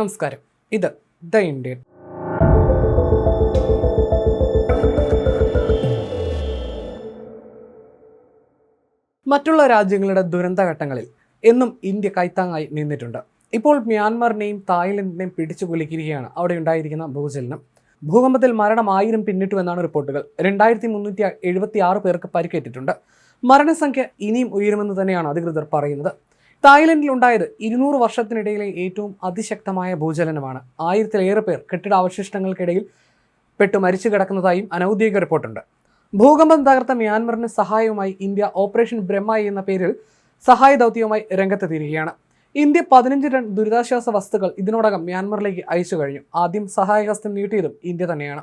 നമസ്കാരം. ഇത് the Indian. മറ്റുള്ള രാജ്യങ്ങളുടെ ദുരന്ത ഘട്ടങ്ങളിൽ എന്നും ഇന്ത്യ കൈത്താങ്ങായി നിന്നിട്ടുണ്ട്. ഇപ്പോൾ മ്യാൻമാറിനെയും തായ്ലൻഡിനെയും പിടിച്ചു കുലുക്കിയിരിക്കുകയാണ്. അവിടെ ഉണ്ടായിരിക്കുന്ന ഭൂചലനം. ഭൂകമ്പത്തിൽ മരണം ആയിരം പിന്നിട്ടു എന്നാണ് റിപ്പോർട്ടുകൾ. രണ്ടായിരത്തി മുന്നൂറ്റി എഴുപത്തി ആറ് പേർക്ക് പരിക്കേറ്റിട്ടുണ്ട്. മരണസംഖ്യ ഇനിയും ഉയരുമെന്ന് തന്നെയാണ് അധികൃതർ പറയുന്നത്. തായ്ലൻഡിൽ ഉണ്ടായത് ഇരുന്നൂറ് വർഷത്തിനിടയിലെ ഏറ്റവും അതിശക്തമായ ഭൂചലനമാണ്. ആയിരത്തിലേറെ പേർ കെട്ടിടാവശിഷ്ടങ്ങൾക്കിടയിൽ പെട്ട് മരിച്ചു കിടക്കുന്നതായും അനൌദ്യോഗിക റിപ്പോർട്ടുണ്ട്. ഭൂകമ്പം തകർത്ത മ്യാൻമറിന് സഹായവുമായി ഇന്ത്യ ഓപ്പറേഷൻ ബ്രഹ്മ എന്ന പേരിൽ സഹായ ദൗത്യവുമായി രംഗത്തെത്തിയിരിക്കുകയാണ്. ഇന്ത്യ പതിനഞ്ച് ടൺ ദുരിതാശ്വാസ വസ്തുക്കൾ ഇതിനോടകം മ്യാൻമറിലേക്ക് അയച്ചു കഴിഞ്ഞു. ആദ്യം സഹായഹസ്തം നീട്ടിയതും ഇന്ത്യ തന്നെയാണ്.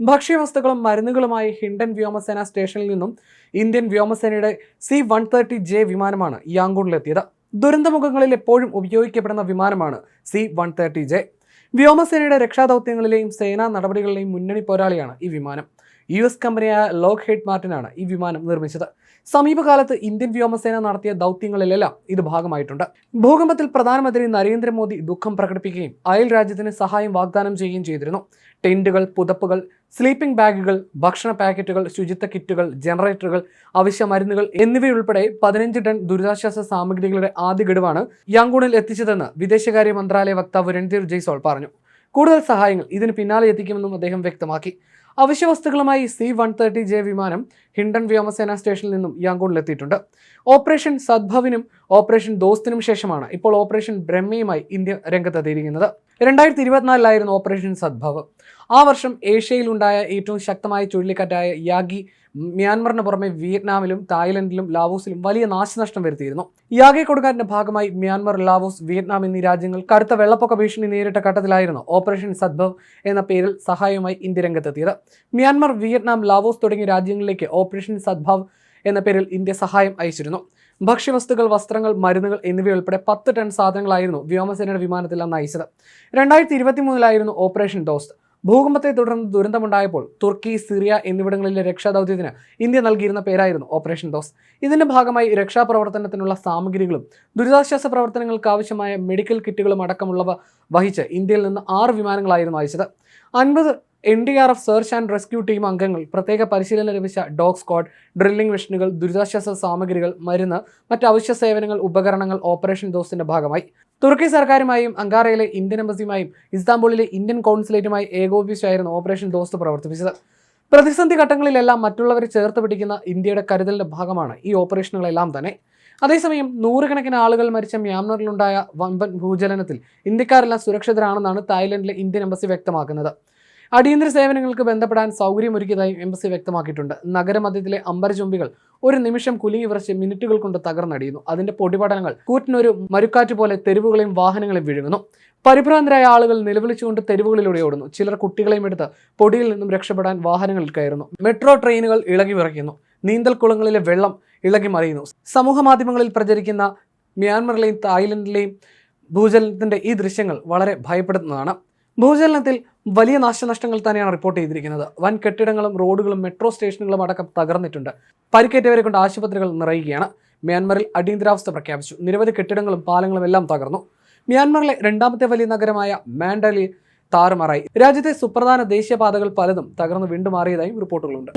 ഭക്ഷ്യവസ്തുക്കളും മരുന്നുകളുമായി ഹിൻഡൻ വ്യോമസേന സ്റ്റേഷനിൽ നിന്നും ഇന്ത്യൻ വ്യോമസേനയുടെ സി വൺ തേർട്ടി ജെ വിമാനമാണ് യാങ്കൂണിലെത്തിയത്. ദുരന്തമുഖങ്ങളിൽ എപ്പോഴും ഉപയോഗിക്കപ്പെടുന്ന വിമാനമാണ് സി വൺ തേർട്ടി ജെ. വ്യോമസേനയുടെ രക്ഷാദൗത്യങ്ങളിലെയും സേനാ നടപടികളിലെയും മുന്നണി പോരാളിയാണ് ഈ വിമാനം. യു എസ് കമ്പനിയായ ലോക്ക് ഹെഡ് മാർട്ടിനാണ് ഈ വിമാനം നിർമ്മിച്ചത്. സമീപകാലത്ത് ഇന്ത്യൻ വ്യോമസേന നടത്തിയ ദൗത്യങ്ങളിലെല്ലാം ഇത് ഭാഗമായിട്ടുണ്ട്. ഭൂകമ്പത്തിൽ പ്രധാനമന്ത്രി നരേന്ദ്രമോദി ദുഃഖം പ്രകടിപ്പിക്കുകയും അയൽ രാജ്യത്തിന് സഹായം വാഗ്ദാനം ചെയ്യുകയും ചെയ്തിരുന്നു. ടെന്റുകൾ പുതപ്പുകൾ സ്ലീപ്പിംഗ് ബാഗുകൾ ഭക്ഷണ പാക്കറ്റുകൾ ശുചിത്വ കിറ്റുകൾ ജനറേറ്ററുകൾ അവശ്യ മരുന്നുകൾ എന്നിവയുൾപ്പെടെ പതിനഞ്ച് ടൺ ദുരിതാശ്വാസ സാമഗ്രികളുടെ ആദ്യ ഗഡുവാണ് യാങ്കൂണിൽ എത്തിച്ചതെന്ന് വിദേശകാര്യ മന്ത്രാലയ വക്താവ് രൺധീർ ജയ്സോൾ പറഞ്ഞു. കൂടുതൽ സഹായങ്ങൾ ഇതിന് പിന്നാലെ എത്തിക്കുമെന്നും അദ്ദേഹം വ്യക്തമാക്കി. അവശ്യ വസ്തുക്കളുമായി സി വൺ തേർട്ടി ജെ വിമാനം ഹിൻഡൻ വ്യോമസേന സ്റ്റേഷനിൽ നിന്നും യാങ്കൂണിലെത്തിയിട്ടുണ്ട്. ഓപ്പറേഷൻ സദ്ഭവിനും ഓപ്പറേഷൻ ദോസ്തിനും ശേഷമാണ് ഇപ്പോൾ ഓപ്പറേഷൻ ബ്രഹ്മയുമായി ഇന്ത്യ രംഗത്തെത്തിയിരിക്കുന്നത്. രണ്ടായിരത്തി ഇരുപത്തിനാലിലായിരുന്നു ഓപ്പറേഷൻ സദ്ഭവ്. ആ വർഷം ഏഷ്യയിലുണ്ടായ ഏറ്റവും ശക്തമായ ചുഴലിക്കാറ്റായ യാഗി മ്യാൻമറിന് പുറമെ വിയറ്റ്നാമിലും തായ്ലൻഡിലും ലാവോസിലും വലിയ നാശനഷ്ടം വരുത്തിയിരുന്നു. യാഗെ കൊടുങ്കാറ്റിന്റെ ഭാഗമായി മ്യാൻമർ ലാവോസ് വിയറ്റ്നാം എന്നീ രാജ്യങ്ങൾ കടുത്ത വെള്ളപ്പൊക്ക ഭീഷണി നേരിട്ട ഘട്ടത്തിലായിരുന്നു ഓപ്പറേഷൻ സദ്ഭവ് എന്ന പേരിൽ സഹായവുമായി ഇന്ത്യ രംഗത്തെത്തിയത്. മ്യാൻമർ വിയറ്റ്നാം ലാവോസ് തുടങ്ങിയ രാജ്യങ്ങളിലേക്ക് ഓപ്പറേഷൻ സദ്ഭവ് എന്ന പേരിൽ ഇന്ത്യ സഹായം അയച്ചിരുന്നു. ഭക്ഷ്യവസ്തുക്കൾ വസ്ത്രങ്ങൾ മരുന്നുകൾ എന്നിവയുൾപ്പെടെ പത്ത് ടൺ സാധനങ്ങളായിരുന്നു വ്യോമസേനയുടെ വിമാനത്തിൽ അന്ന് അയച്ചത് രണ്ടായിരത്തി ഇരുപത്തി മൂന്നിലായിരുന്നു ഓപ്പറേഷൻ ദോസ്ത് ഭൂകമ്പത്തെ തുടർന്ന് ദുരന്തമുണ്ടായപ്പോൾ തുർക്കി സിറിയ എന്നിവിടങ്ങളിലെ രക്ഷാദൗത്യത്തിന് ഇന്ത്യ നൽകിയിരുന്ന പേരായിരുന്നു ഓപ്പറേഷൻ ദോസ് ഇതിന്റെ ഭാഗമായി രക്ഷാപ്രവർത്തനത്തിനുള്ള സാമഗ്രികളും ദുരിതാശ്വാസ പ്രവർത്തനങ്ങൾക്ക് ആവശ്യമായ മെഡിക്കൽ കിറ്റുകളും അടക്കമുള്ളവ വഹിച്ച് ഇന്ത്യയിൽ നിന്ന് ആറ് വിമാനങ്ങളായിരുന്നു അയച്ചത്. അൻപത് N D R F search and rescue team അംഗങ്ങൾ പ്രത്യേക പരിശീലനം ലഭിച്ച ഡോഗ് സ്ക്വാഡ് ഡ്രില്ലിംഗ് മെഷീനുകൾ ദുരിതാശ്വാസ സാമഗ്രികൾ മരുന്ന് മറ്റ് അവശ്യ സേവനങ്ങൾ ഉപകരണങ്ങൾ ഓപ്പറേഷൻ ദോസിന്റെ ഭാഗമായി. തുർക്കി സർക്കാരുമായും അങ്കാറയിലെ ഇന്ത്യൻ എംബസിയുമായും ഇസ്താംബൂളിലെ ഇന്ത്യൻ കൗൺസിലേറ്റുമായി ഏകോപിച്ചായിരുന്നു ഓപ്പറേഷൻ ദോസ്ത് പ്രവർത്തിപ്പിച്ചത്. പ്രതിസന്ധി ഘട്ടങ്ങളിലെല്ലാം മറ്റുള്ളവരെ ചേർത്ത് പിടിക്കുന്ന ഇന്ത്യയുടെ കരുതലിന്റെ ഭാഗമാണ് ഈ ഓപ്പറേഷനുകളെല്ലാം തന്നെ. അതേസമയം നൂറുകണക്കിന് ആളുകൾ മരിച്ച മ്യാൻമറിലുണ്ടായ വമ്പൻ ഭൂചലനത്തിൽ ഇന്ത്യക്കാരെല്ലാം സുരക്ഷിതരാണെന്നാണ് തായ്ലൻഡിലെ ഇന്ത്യൻ എംബസി വ്യക്തമാക്കുന്നത്. അടിയന്തര സേവനങ്ങൾക്ക് ബന്ധപ്പെടാൻ സൗകര്യമൊരുക്കിയതായും എംബസി വ്യക്തമാക്കിയിട്ടുണ്ട്. നഗരമധ്യത്തിലെ അമ്പരചുംബികൾ ഒരു നിമിഷം കുലുങ്ങി വിറച്ച് മിനിറ്റുകൾ കൊണ്ട് തകർന്നടിയുന്നു. അതിന്റെ പൊടിപടലങ്ങൾ കൂറ്റിനൊരു മരുക്കാറ്റ് പോലെ തെരുവുകളെയും വാഹനങ്ങളെയും വിഴുങ്ങുന്നു പരിഭ്രാന്തരായ ആളുകൾ നിലവിളിച്ചുകൊണ്ട് തെരുവുകളിലൂടെ ഓടുന്നു. ചിലർ കുട്ടികളെയും എടുത്ത് പൊടിയിൽ നിന്നും രക്ഷപ്പെടാൻ വാഹനങ്ങളിൽ കയറുന്നു. മെട്രോ ട്രെയിനുകൾ ഇളകി വിറയ്ക്കുന്നു. നീന്തൽക്കുളങ്ങളിലെ വെള്ളം ഇളകി മറിയുന്നു. സമൂഹ മാധ്യമങ്ങളിൽ പ്രചരിക്കുന്ന മ്യാൻമറിലെയും തായ്ലൻഡിലെയും ഭൂചലനത്തിന്റെ ഈ ദൃശ്യങ്ങൾ വളരെ ഭയപ്പെടുത്തുന്നതാണ്. ഭൂചലനത്തിൽ വലിയ നാശനഷ്ടങ്ങൾ തന്നെയാണ് റിപ്പോർട്ട് ചെയ്തിരിക്കുന്നത്. വൻ കെട്ടിടങ്ങളും റോഡുകളും മെട്രോ സ്റ്റേഷനുകളും അടക്കം തകർന്നിട്ടുണ്ട്. പരിക്കേറ്റവരെ കൊണ്ട് ആശുപത്രികൾ നിറയുകയാണ്. മ്യാൻമറിൽ അടിയന്തരാവസ്ഥ പ്രഖ്യാപിച്ചു. നിരവധി കെട്ടിടങ്ങളും പാലങ്ങളും എല്ലാം തകർന്നു. മ്യാൻമറിലെ രണ്ടാമത്തെ വലിയ നഗരമായ മാൻഡലി താറുമാറായി. രാജ്യത്തെ സുപ്രധാന ദേശീയപാതകൾ പലതും തകർന്ന് വീണ്ടുമാറിയതായും റിപ്പോർട്ടുകളുണ്ട്.